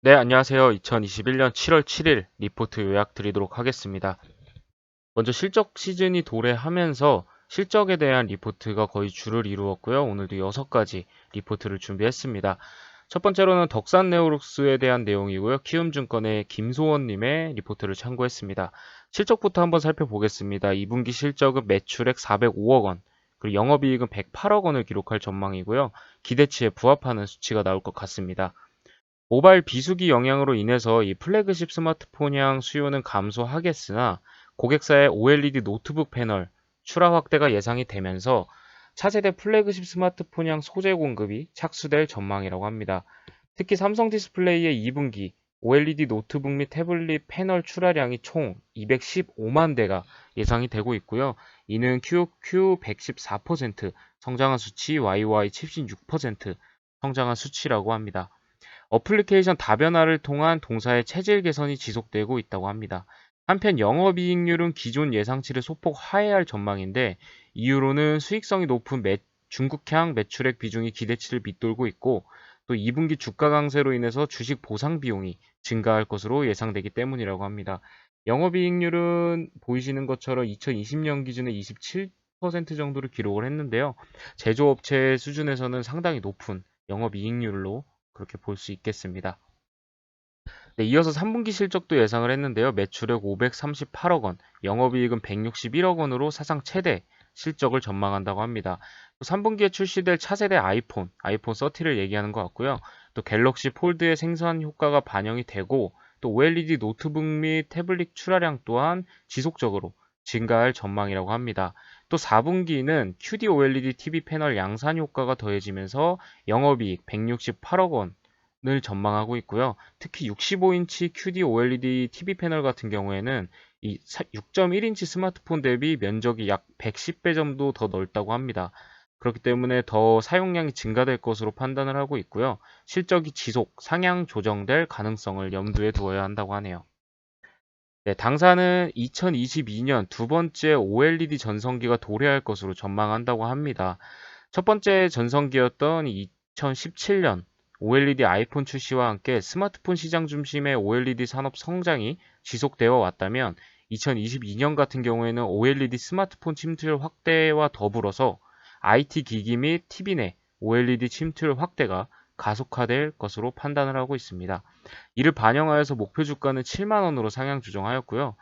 네, 안녕하세요. 2021년 7월 7일 리포트 요약 드리도록 하겠습니다. 먼저 실적 시즌이 도래하면서 실적에 대한 리포트가 거의 주를 이루었고요. 오늘도 6가지 리포트를 준비했습니다. 첫 번째로는 덕산 네오룩스에 대한 내용이고요. 키움증권의 김소원님의 리포트를 참고했습니다. 실적부터 한번 살펴보겠습니다. 2분기 실적은 매출액 405억 원, 그리고 영업이익은 108억 원을 기록할 전망이고요. 기대치에 부합하는 수치가 나올 것 같습니다. 모바일 비수기 영향으로 인해서 이 플래그십 스마트폰향 수요는 감소하겠으나 고객사의 OLED 노트북 패널 출하 확대가 예상이 되면서 차세대 플래그십 스마트폰향 소재 공급이 착수될 전망이라고 합니다. 특히 삼성 디스플레이의 2분기 OLED 노트북 및 태블릿 패널 출하량이 총 215만 대가 예상이 되고 있고요. 이는 QQ 114% 성장한 수치, YY 76% 성장한 수치라고 합니다. 어플리케이션 다변화를 통한 동사의 체질 개선이 지속되고 있다고 합니다. 한편 영업이익률은 기존 예상치를 소폭 하회할 전망인데 이유로는 수익성이 높은 매, 중국향 매출액 비중이 기대치를 밑돌고 있고 또 2분기 주가 강세로 인해서 주식 보상 비용이 증가할 것으로 예상되기 때문이라고 합니다. 영업이익률은 보이시는 것처럼 2020년 기준에 27% 정도를 기록을 했는데요. 제조업체 수준에서는 상당히 높은 영업이익률로 그렇게 볼 수 있겠습니다. 네, 이어서 3분기 실적도 예상을 했는데요. 매출액 538억 원, 영업이익은 161억 원으로 사상 최대 실적을 전망한다고 합니다. 또 3분기에 출시될 차세대 아이폰, 아이폰 30를 얘기하는 것 같고요. 또 갤럭시 폴드의 생산 효과가 반영이 되고 또 OLED 노트북 및 태블릿 출하량 또한 지속적으로 증가할 전망이라고 합니다. 또 4분기는 QD OLED TV 패널 양산 효과가 더해지면서 영업이익 168억 원 을 전망하고 있고요. 특히 65인치 QD OLED TV 패널 같은 경우에는 이 6.1인치 스마트폰 대비 면적이 약 110배 정도 더 넓다고 합니다. 그렇기 때문에 더 사용량이 증가될 것으로 판단을 하고 있고요. 실적이 지속, 상향 조정될 가능성을 염두에 두어야 한다고 하네요. 네, 당사는 2022년 두 번째 OLED 전성기가 도래할 것으로 전망한다고 합니다. 첫 번째 전성기였던 2017년 OLED 아이폰 출시와 함께 스마트폰 시장 중심의 OLED 산업 성장이 지속되어 왔다면 2022년 같은 경우에는 OLED 스마트폰 침투율 확대와 더불어서 IT 기기 및 TV 내 OLED 침투율 확대가 가속화될 것으로 판단을 하고 있습니다. 이를 반영하여서 목표 주가는 7만 원으로 상향 조정하였고요.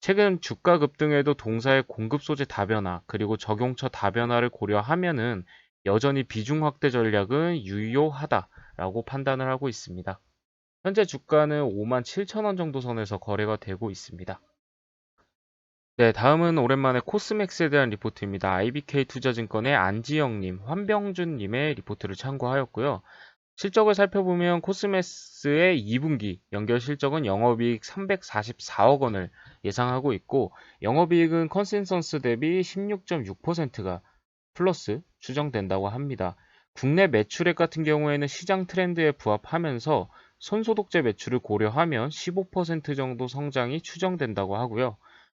최근 주가 급등에도 동사의 공급 소재 다변화 그리고 적용처 다변화를 고려하면은 여전히 비중 확대 전략은 유효하다라고 판단을 하고 있습니다. 현재 주가는 5만 7천 원 정도 선에서 거래가 되고 있습니다. 네, 다음은 오랜만에 코스맥스에 대한 리포트입니다. IBK 투자증권의 안지영님, 환병준님의 리포트를 참고하였고요. 실적을 살펴보면 코스메스의 2분기 연결 실적은 영업이익 344억 원을 예상하고 있고 영업이익은 컨센서스 대비 16.6%가 플러스 추정된다고 합니다. 국내 매출액 같은 경우에는 시장 트렌드에 부합하면서 손소독제 매출을 고려하면 15% 정도 성장이 추정된다고 하고요.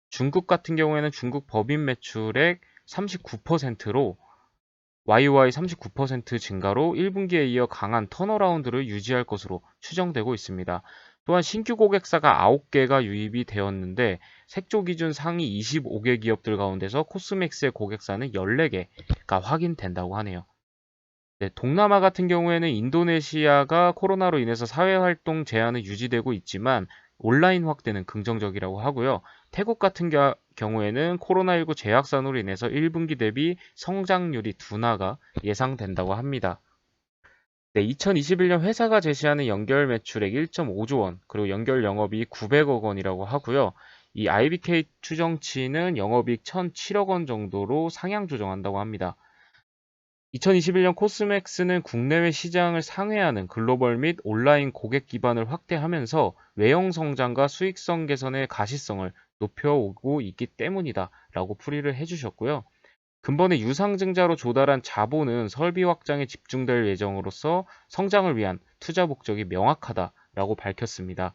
중국 같은 경우에는 중국 법인 매출액 39%로 YY 39% 증가로 1분기에 이어 강한 턴어라운드를 유지할 것으로 추정되고 있습니다. 또한 신규 고객사가 9개가 유입이 되었는데 색조 기준 상위 25개 기업들 가운데서 코스맥스의 고객사는 14개가 확인된다고 하네요. 네, 동남아 같은 경우에는 인도네시아가 코로나로 인해서 사회활동 제한은 유지되고 있지만 온라인 확대는 긍정적이라고 하고요. 태국 같은 경우에는 코로나19 재확산으로 인해서 1분기 대비 성장률이 둔화가 예상된다고 합니다. 네, 2021년 회사가 제시하는 연결 매출액 1.5조 원, 그리고 연결 영업이익 900억 원이라고 하고요. 이 IBK 추정치는 영업이익 1,007억 원 정도로 상향 조정한다고 합니다. 2021년 코스맥스는 국내외 시장을 상회하는 글로벌 및 온라인 고객 기반을 확대하면서 외형 성장과 수익성 개선의 가시성을 높여오고 있기 때문이다 라고 풀이를 해주셨고요. 근본의 유상증자로 조달한 자본은 설비 확장에 집중될 예정으로서 성장을 위한 투자 목적이 명확하다라고 밝혔습니다.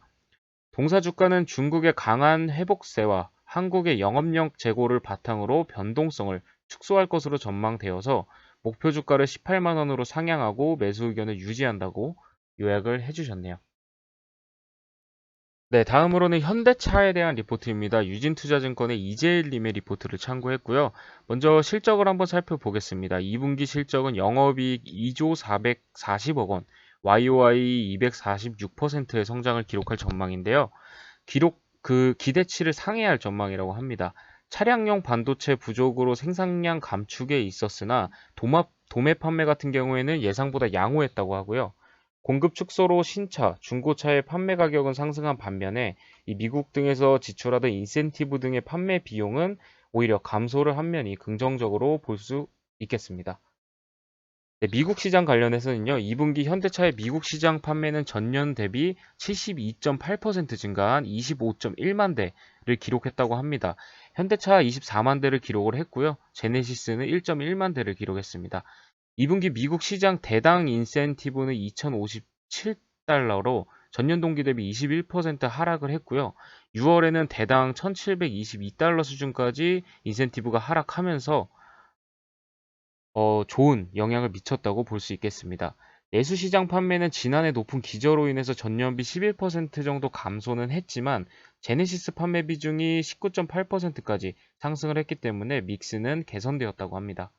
동사 주가는 중국의 강한 회복세와 한국의 영업력 재고를 바탕으로 변동성을 축소할 것으로 전망되어서 목표 주가를 18만 원으로 상향하고 매수 의견을 유지한다고 요약을 해주셨네요. 네, 다음으로는 현대차에 대한 리포트입니다. 유진투자증권의 이재일님의 리포트를 참고했고요. 먼저 실적을 한번 살펴보겠습니다. 2분기 실적은 영업이익 2조 440억 원, YOY 246%의 성장을 기록할 전망인데요. 기록 그 기대치를 상회할 전망이라고 합니다. 차량용 반도체 부족으로 생산량 감축에 있었으나 도마, 도매 판매 같은 경우에는 예상보다 양호했다고 하고요. 공급 축소로 신차, 중고차의 판매 가격은 상승한 반면에 이 미국 등에서 지출하던 인센티브 등의 판매 비용은 오히려 감소를 한 면이 긍정적으로 볼 수 있겠습니다. 네, 미국 시장 관련해서는요, 2분기 현대차의 미국 시장 판매는 전년 대비 72.8% 증가한 25.1만 대를 기록했다고 합니다. 현대차 24만 대를 기록을 했고요. 제네시스는 1.1만 대를 기록했습니다. 2분기 미국 시장 대당 인센티브는 2,057달러로 전년 동기 대비 21% 하락을 했고요. 6월에는 대당 1,722달러 수준까지 인센티브가 하락하면서 어, 좋은 영향을 미쳤다고 볼 수 있겠습니다. 내수시장 판매는 지난해 높은 기저로 인해서 전년비 11% 정도 감소는 했지만 제네시스 판매 비중이 19.8%까지 상승을 했기 때문에 믹스는 개선되었다고 합니다.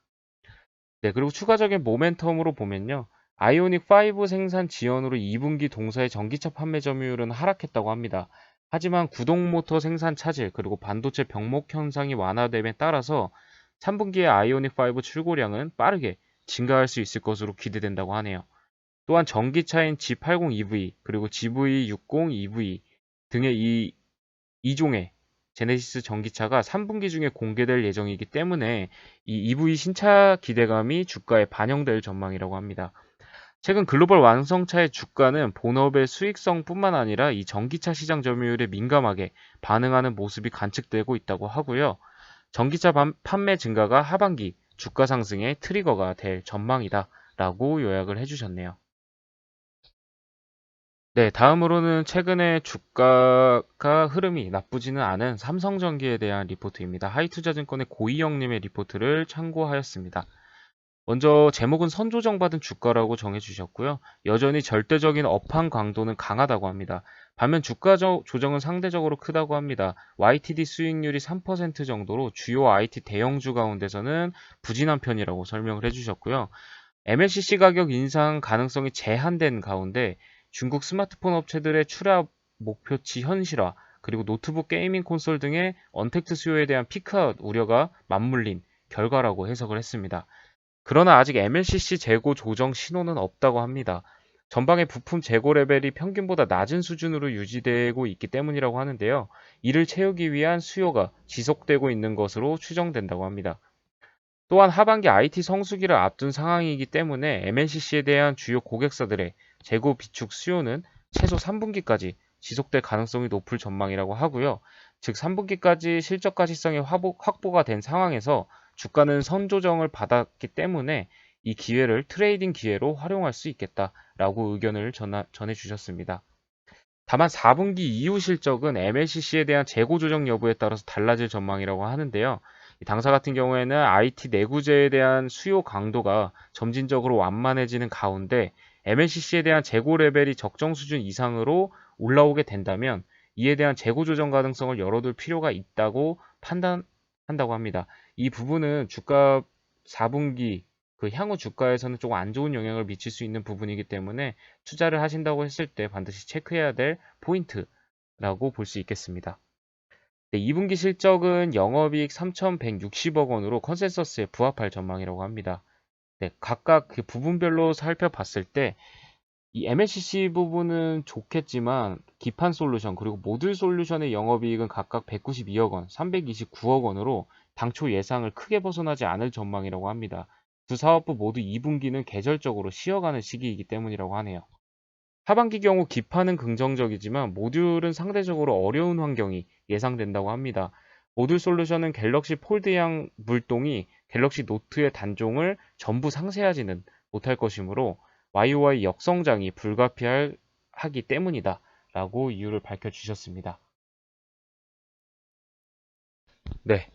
네, 그리고 추가적인 모멘텀으로 보면요. 아이오닉 5 생산 지연으로 2분기 동사의 전기차 판매 점유율은 하락했다고 합니다. 하지만 구동 모터 생산 차질 그리고 반도체 병목 현상이 완화됨에 따라서 3분기에 아이오닉 5 출고량은 빠르게 증가할 수 있을 것으로 기대된다고 하네요. 또한 전기차인 G80 EV 그리고 GV60 EV 등의 이 2종의 제네시스 전기차가 3분기 중에 공개될 예정이기 때문에 이 EV 신차 기대감이 주가에 반영될 전망이라고 합니다. 최근 글로벌 완성차의 주가는 본업의 수익성뿐만 아니라 이 전기차 시장 점유율에 민감하게 반응하는 모습이 관측되고 있다고 하고요. 전기차 판매 증가가 하반기 주가 상승의 트리거가 될 전망이다 라고 요약을 해주셨네요. 네, 다음으로는 최근에 주가가 흐름이 나쁘지는 않은 삼성전기에 대한 리포트입니다. 하이투자증권의 고이영님의 리포트를 참고하였습니다. 먼저 제목은 선조정 받은 주가라고 정해주셨고요. 여전히 절대적인 업황 강도는 강하다고 합니다. 반면 주가 조정은 상대적으로 크다고 합니다. YTD 수익률이 3% 정도로 주요 IT 대형주 가운데서는 부진한 편이라고 설명을 해주셨고요. MLCC 가격 인상 가능성이 제한된 가운데 중국 스마트폰 업체들의 출하 목표치 현실화, 그리고 노트북 게이밍 콘솔 등의 언택트 수요에 대한 피크아웃 우려가 맞물린 결과라고 해석을 했습니다. 그러나 아직 MLCC 재고 조정 신호는 없다고 합니다. 전방의 부품 재고 레벨이 평균보다 낮은 수준으로 유지되고 있기 때문이라고 하는데요. 이를 채우기 위한 수요가 지속되고 있는 것으로 추정된다고 합니다. 또한 하반기 IT 성수기를 앞둔 상황이기 때문에 MLCC에 대한 주요 고객사들의 재고 비축 수요는 최소 3분기까지 지속될 가능성이 높을 전망이라고 하고요. 즉 3분기까지 실적 가시성이 확보가 된 상황에서 주가는 선조정을 받았기 때문에 이 기회를 트레이딩 기회로 활용할 수 있겠다라고 의견을 전하, 전해주셨습니다. 다만 4분기 이후 실적은 MLCC에 대한 재고 조정 여부에 따라서 달라질 전망이라고 하는데요. 당사 같은 경우에는 IT 내구재에 대한 수요 강도가 점진적으로 완만해지는 가운데 MLCC에 대한 재고 레벨이 적정 수준 이상으로 올라오게 된다면 이에 대한 재고 조정 가능성을 열어둘 필요가 있다고 판단한다고 합니다. 이 부분은 주가 4분기 그 향후 주가에서는 조금 안 좋은 영향을 미칠 수 있는 부분이기 때문에 투자를 하신다고 했을 때 반드시 체크해야 될 포인트라고 볼 수 있겠습니다. 네, 2분기 실적은 영업이익 3,160억 원으로 컨센서스에 부합할 전망이라고 합니다. 네, 각각 그 부분별로 살펴봤을 때 이 MLCC 부분은 좋겠지만 기판 솔루션 그리고 모듈 솔루션의 영업이익은 각각 192억 원, 329억 원으로 당초 예상을 크게 벗어나지 않을 전망이라고 합니다. 두 사업부 모두 2분기는 계절적으로 쉬어가는 시기이기 때문이라고 하네요. 하반기 경우 기판은 긍정적이지만 모듈은 상대적으로 어려운 환경이 예상된다고 합니다. 모듈 솔루션은 갤럭시 폴드형 물동이 갤럭시 노트의 단종을 전부 상세하지는 못할 것이므로 YOY 역성장이 불가피하기 때문이다 라고 이유를 밝혀주셨습니다. 네.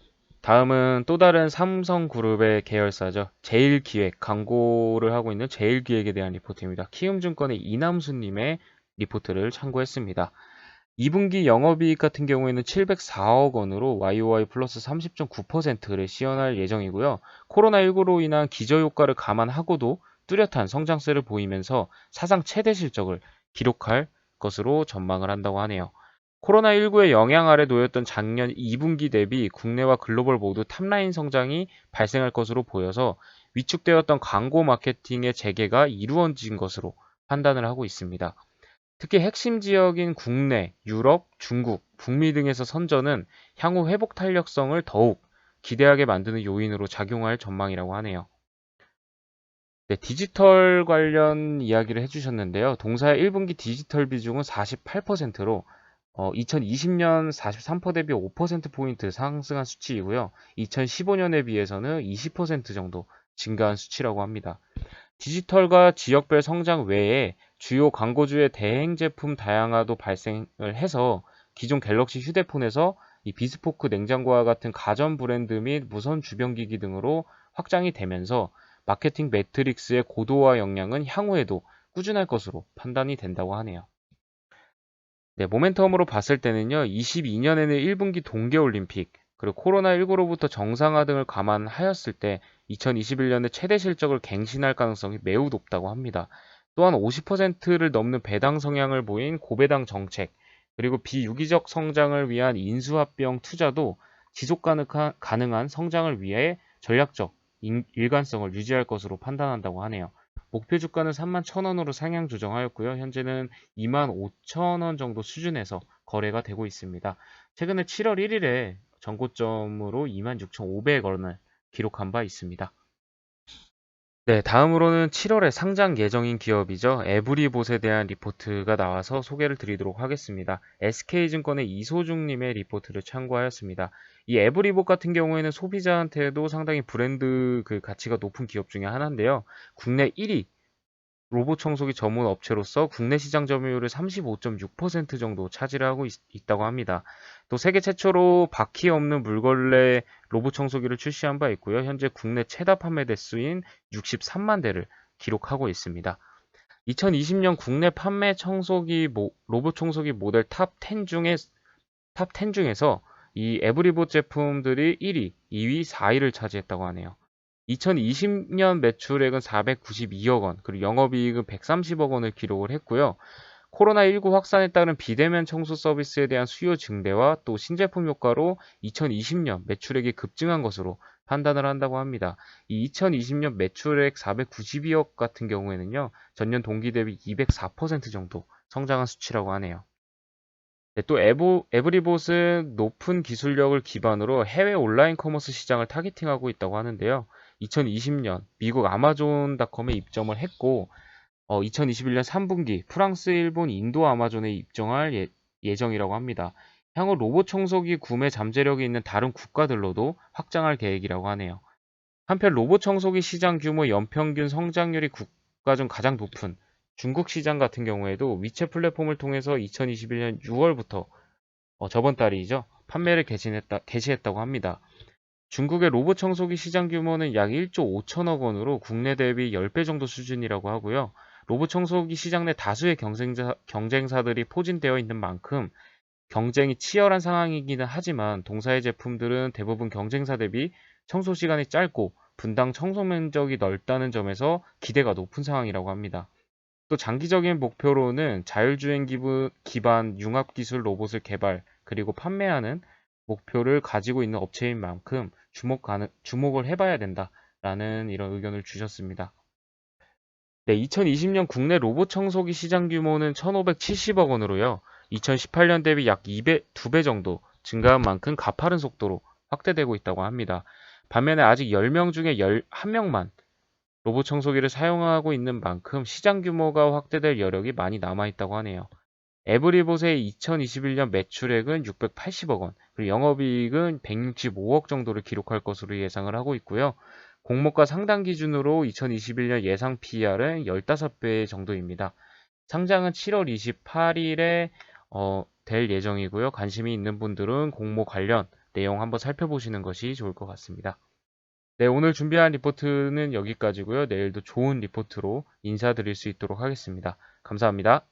다음은 또 다른 삼성그룹의 계열사죠. 제일기획, 광고를 하고 있는 제일기획에 대한 리포트입니다. 키움증권의 이남수님의 리포트를 참고했습니다. 2분기 영업이익 같은 경우에는 704억 원으로 YOY 플러스 30.9%를 시현할 예정이고요. 코로나19로 인한 기저효과를 감안하고도 뚜렷한 성장세를 보이면서 사상 최대 실적을 기록할 것으로 전망을 한다고 하네요. 코로나19의 영향 아래 놓였던 작년 2분기 대비 국내와 글로벌 모두 탑라인 성장이 발생할 것으로 보여서 위축되었던 광고 마케팅의 재개가 이루어진 것으로 판단을 하고 있습니다. 특히 핵심 지역인 국내, 유럽, 중국, 북미 등에서 선전은 향후 회복 탄력성을 더욱 기대하게 만드는 요인으로 작용할 전망이라고 하네요. 네, 디지털 관련 이야기를 해주셨는데요. 동사의 1분기 디지털 비중은 48%로 어, 2020년 43% 대비 5%포인트 상승한 수치이고요. 2015년에 비해서는 20% 정도 증가한 수치라고 합니다. 디지털과 지역별 성장 외에 주요 광고주의 대행 제품 다양화도 발생을 해서 기존 갤럭시 휴대폰에서 이 비스포크 냉장고와 같은 가전 브랜드 및 무선 주변기기 등으로 확장이 되면서 마케팅 매트릭스의 고도화 역량은 향후에도 꾸준할 것으로 판단이 된다고 하네요. 네, 모멘텀으로 봤을 때는요, 22년에는 1분기 동계올림픽, 그리고 코로나19로부터 정상화 등을 감안하였을 때 2021년에 최대 실적을 갱신할 가능성이 매우 높다고 합니다. 또한 50%를 넘는 배당 성향을 보인 고배당 정책, 그리고 비유기적 성장을 위한 인수합병 투자도 지속 가능한 성장을 위해 전략적 일관성을 유지할 것으로 판단한다고 하네요. 목표 주가는 3만 1천원으로 상향 조정하였고요. 현재는 2만 5천원 정도 수준에서 거래가 되고 있습니다. 최근에 7월 1일에 전고점으로 26,500원을 기록한 바 있습니다. 네, 다음으로는 7월에 상장 예정인 기업이죠. 에브리봇에 대한 리포트가 나와서 소개를 드리도록 하겠습니다. SK증권의 이소중님의 리포트를 참고하였습니다. 이 에브리봇 같은 경우에는 소비자한테도 상당히 브랜드 그 가치가 높은 기업 중에 하나인데요. 국내 1위 로봇 청소기 전문 업체로서 국내 시장 점유율을 35.6% 정도 차지를 하고 있, 다고 합니다. 또 세계 최초로 바퀴 없는 물걸레 로봇 청소기를 출시한 바 있고요. 현재 국내 최다 판매 대수인 63만 대를 기록하고 있습니다. 2020년 국내 판매 청소기 모, 로봇 청소기 모델 탑 10 중에 탑 10 중에서 이 에브리봇 제품들이 1위, 2위, 4위를 차지했다고 하네요. 2020년 매출액은 492억 원, 그리고 영업이익은 130억 원을 기록을 했고요. 코로나19 확산에 따른 비대면 청소 서비스에 대한 수요 증대와 또 신제품 효과로 2020년 매출액이 급증한 것으로 판단을 한다고 합니다. 이 2020년 매출액 492억 같은 경우에는요, 전년 동기 대비 204% 정도 성장한 수치라고 하네요. 네, 또 에보, 에브리봇은 높은 기술력을 기반으로 해외 온라인 커머스 시장을 타겟팅하고 있다고 하는데요. 2020년 미국 아마존닷컴에 입점을 했고 어, 2021년 3분기 프랑스, 일본, 인도 아마존에 입점할 예, 예정이라고 합니다. 향후 로봇 청소기 구매 잠재력이 있는 다른 국가들로도 확장할 계획이라고 하네요. 한편 로봇 청소기 시장 규모 연평균 성장률이 국가 중 가장 높은 중국 시장 같은 경우에도 위챗 플랫폼을 통해서 2021년 6월부터 어, 저번 달이죠. 판매를 개시했다, 개시했다고 합니다. 중국의 로봇 청소기 시장 규모는 약 1조 5천억 원으로 국내 대비 10배 정도 수준이라고 하고요. 로봇 청소기 시장 내 다수의 경쟁자, 경쟁사들이 포진되어 있는 만큼 경쟁이 치열한 상황이기는 하지만 동사의 제품들은 대부분 경쟁사 대비 청소 시간이 짧고 분당 청소 면적이 넓다는 점에서 기대가 높은 상황이라고 합니다. 또 장기적인 목표로는 자율주행 기반 융합 기술 로봇을 개발 그리고 판매하는 목표를 가지고 있는 업체인 만큼 주목 가능, 주목을 해봐야 된다라는 이런 의견을 주셨습니다. 네, 2020년 국내 로봇 청소기 시장 규모는 1,570억 원으로요. 2018년 대비 약 2배, 2배 정도 증가한 만큼 가파른 속도로 확대되고 있다고 합니다. 반면에 아직 10명 중에 11명만 로봇 청소기를 사용하고 있는 만큼 시장 규모가 확대될 여력이 많이 남아있다고 하네요. 에브리봇의 2021년 매출액은 680억 원, 그리고 영업이익은 165억 정도를 기록할 것으로 예상을 하고 있고요. 공모가 상당 기준으로 2021년 예상 PER은 15배 정도입니다. 상장은 7월 28일에 어, 될 예정이고요. 관심이 있는 분들은 공모 관련 내용 한번 살펴보시는 것이 좋을 것 같습니다. 네, 오늘 준비한 리포트는 여기까지고요. 내일도 좋은 리포트로 인사드릴 수 있도록 하겠습니다. 감사합니다.